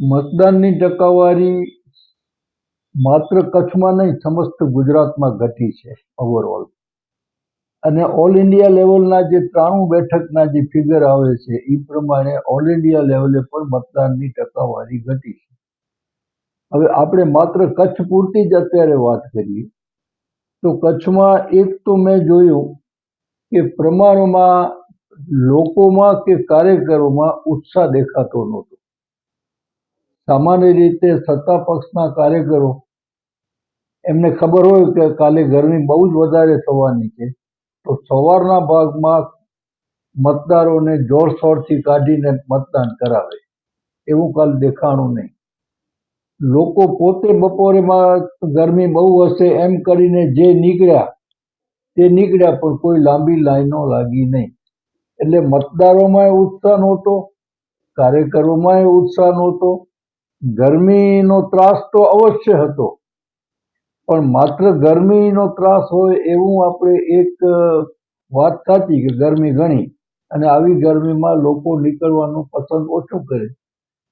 મતદાનની ટકાવારી માત્ર કચ્છમાં નહીં, સમસ્ત ગુજરાતમાં ઘટી છે ઓવરઓલ અને ઓલ ઇન્ડિયા લેવલના જે ત્રાણું બેઠકના જે ફિગર આવે છે એ પ્રમાણે ઓલ ઇન્ડિયા લેવલે પણ મતદાનની ટકાવારી ઘટી છે. હવે આપણે માત્ર કચ્છ પૂરતી જ અત્યારે વાત કરીએ, તો કચ્છમાં એક તો મેં જોયું કે પ્રમાણમાં લોકોમાં કે કાર્યકરોમાં ઉત્સાહ દેખાતો નહોતો. સામાન્ય રીતે સત્તા પક્ષના કાર્યકરો, એમને ખબર હોય કે કાલે ગરમી બહુ જ વધારે થવાની છે, તો સવારના ભાગમાં મતદારોને જોરશોરથી કાઢીને મતદાન કરાવે. એવું કાલ દેખાણું નહીં. લોકો પોતે બપોરેમાં ગરમી બહુ હશે એમ કરીને જે નીકળ્યા, તે નીકળ્યા પણ કોઈ લાંબી લાઈનો લાગી નહીં. એટલે મતદારોમાં ઉત્સાહ નહોતો કાર્યકરોમાં ઉત્સાહ નહોતો ગરમીનો ત્રાસ તો અવશ્ય હતો. પણ માત્ર ગરમીનો ત્રાસ હોય એવું આપણે એક વાત સાચી કે ગરમી ઘણી અને આવી ગરમીમાં લોકો નીકળવાનું પસંદ ઓછું કરે.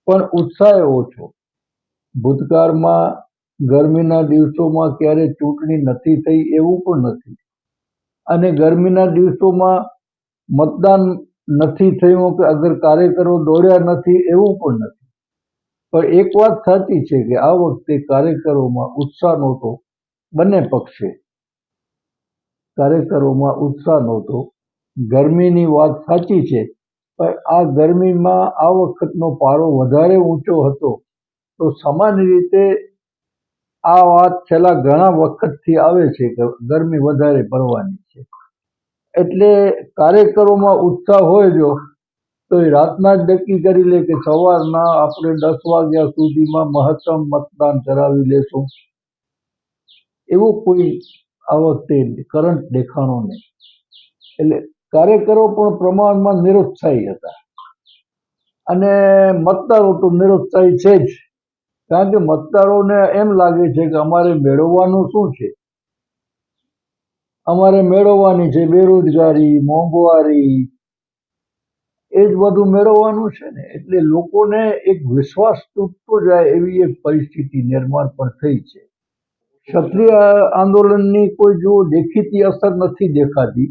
પણ ઉત્સાહ ઓછો. ભૂતકાળમાં ગરમીના દિવસોમાં ક્યારે ચૂંટણી નથી થઈ એવું પણ નથી. અને ગરમીના દિવસોમાં મતદાન નથી થયું કે અગર કાર્યકરો દોડ્યા નથી એવું પણ નથી. પણ એક વાત સાચી છે કે આ વખતે કાર્યકરોમાં ઉત્સાહ નહોતો, બંને પક્ષે. કાર્યકરોમાં ઉત્સાહ નહોતો. ગરમીની વાત સાચી છે, પણ આ ગરમીમાં આ વખતનો પારો વધારે ઊંચો હતો. તો સામાન્ય રીતે આ વાત છેલ્લા ઘણા વખતથી આવે છે કે ગરમી વધારે પડવાની છે. એટલે કાર્યકરોમાં ઉત્સાહ હોય જો તો એ રાતના જ નક્કી કરી લે કે સવારના આપણે દસ વાગ્યા સુધીમાં મહત્તમ મતદાન કરાવી લેશું. એવો કોઈ આ વખતે કરંટ દેખાણો નહીં. એટલે કાર્યકરો પણ પ્રમાણમાં નિરુત્સાહી હતા. અને મતદારો તો નિરુત્સાહી છે જ. કારણ કે મતદારોને એમ લાગે છે કે અમારે મેળવવાનું શું છે? અમારે મેળવવાની છે બેરોજગારી, મોંઘવારી એ જ બધું મેળવવાનું છે ને, એટલે લોકોને એક વિશ્વાસ તૂટતો જાય એવી એક પરિસ્થિતિ નિર્માણ પણ થઈ છે. ક્ષત્રિય આંદોલનની કોઈ જો દેખીતી અસર નથી દેખાતી,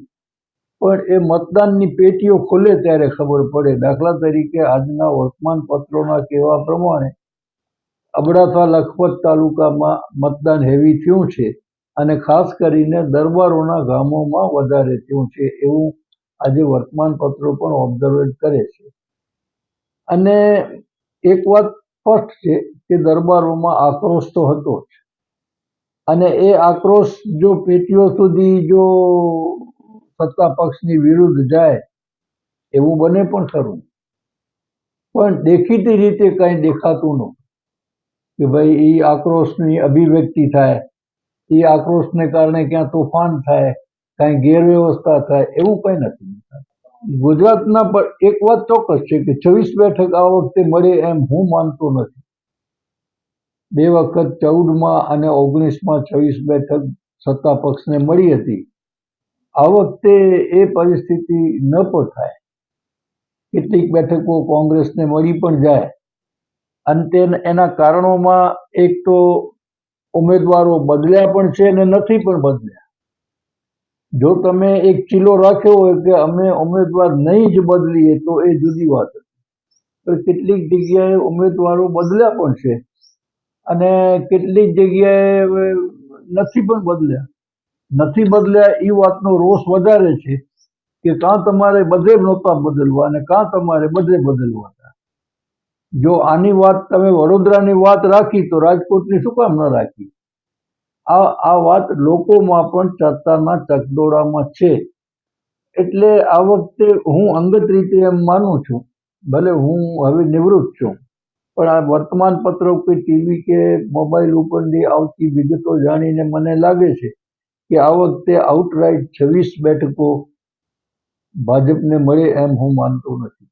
પણ એ મતદાનની પેટીઓ ખુલે ત્યારે ખબર પડે. દાખલા તરીકે આજના વર્તમાન પત્રોના કહેવા પ્રમાણે, અબડાસા લખપત તાલુકામાં મતદાન હેવી થયું છે અને ખાસ કરીને દરબારોના ગામોમાં વધારે થયું છે. એવું આજે વર્તમાન પત્રો પણ ઓબ્ઝર્વ કરે છે. અને એક વાત સ્પષ્ટ છે કે દરબારોમાં આક્રોશ તો હતો જ. અને એ આક્રોશ જો પેટીઓ સુધી જો સત્તા પક્ષની વિરુદ્ધ જાય, એવું બને પણ ખરું. પણ દેખીતી રીતે કંઈ દેખાતું નહોતું કે ભાઈ એ આક્રોશની અભિવ્યક્તિ થાય એ આક્રોશને કારણે ક્યાં તોફાન થાય કાંઈ ગેરવ્યવસ્થા થાય એવું કંઈ નથી. ગુજરાતના પર એક વાત ચોક્કસ છે કે છવ્વીસ બેઠક આ વખતે મળે એમ હું માનતો નથી. બે વખત ચૌદમાં અને ઓગણીસમાં છવ્વીસ બેઠક સત્તા પક્ષને મળી હતી. આ વખતે એ પરિસ્થિતિ ન પણ થાય. કેટલીક બેઠકો કોંગ્રેસને મળી પણ જાય. અને એના કારણોમાં એક તો ઉમેદવારો બદલ્યા પણ છે અને નથી પણ બદલ્યા. જો તમે એક ચીલો રાખ્યો હોય કે અમે ઉમેદવાર નહીં જ બદલીએ, તો એ જુદી વાત હતી. કેટલીક જગ્યાએ ઉમેદવારો બદલ્યા પણ છે. અને કેટલીક જગ્યાએ નથી પણ બદલ્યા. નથી બદલ્યા એ વાતનો રોષ વધારે છે કે કાં તમારે બધે નહોતા બદલવા અને કાં તમારે બધે બદલવા હતા. જો આની વાત, તમે વડોદરાની વાત રાખી, તો રાજકોટની શું કામ ન રાખી? આ આ વાત લોકોમાં પણ ચર્ચાના ચકડોળામાં છે. એટલે આ વખતે હું અંગત રીતે એમ માનું છું, ભલે હું હવે નિવૃત્ત છું, પણ આ વર્તમાન પત્રો કે ટીવી કે મોબાઈલ ઉપરની આવતી વિગતો જાણીને મને લાગે છે કે આ વખતે આઉટરાઈટ છવ્વીસ બેઠકો ભાજપને મળે એમ હું માનતો નથી.